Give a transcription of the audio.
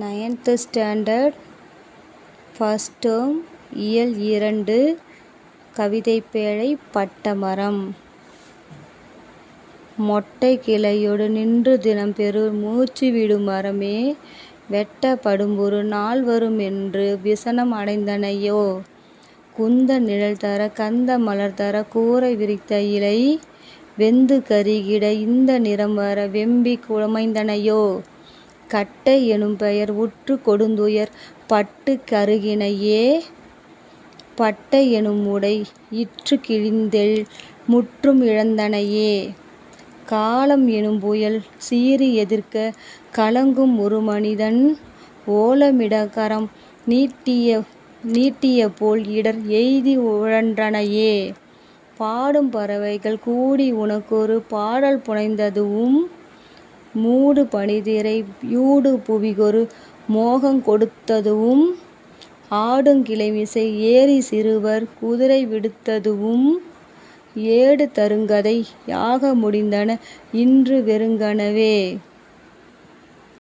Ninth standard first term இயல் இரண்டு கவிதைப்பேழை பட்டமரம். மொட்டை கிளையோடு நின்று தினம் பெரு மூச்சு விடும் மரமே வெட்டப்படும்பொரு நாள் வரும் என்று விசனம் அடைந்தனையோ. குந்த நிழல் தர கந்த மலர் தர கூரை விரித்த இலை வெந்து கருகிட இந்த நிறம் வர வெம்பி குழமைந்தனையோ. கட்டை எனும் பெயர் உற்று கொடுந்துயர் பட்டு கருகினையே. பட்டை உடை இற்று கிழிந்தெழ் முற்றும் இழந்தனையே. காலம் எனும் புயல் சீறி எதிர்க்க கலங்கும் ஒரு மனிதன் ஓலமிடகரம் நீட்டிய நீட்டிய போல் இடர் எய்தி உழன்றனையே. பாடும் பறவைகள் கூடி உனக்கொரு பாடல் புனைந்ததுவும் மூடு பணிதிரை யூடு புவிகொரு மோகங் கொடுத்ததுவும் ஆடுங் கிளைமிசை சிறுவர் குதிரை விடுத்ததுவும் ஏடு தருங்கதை யாக முடிந்தன இன்று வெறுங்கனவே.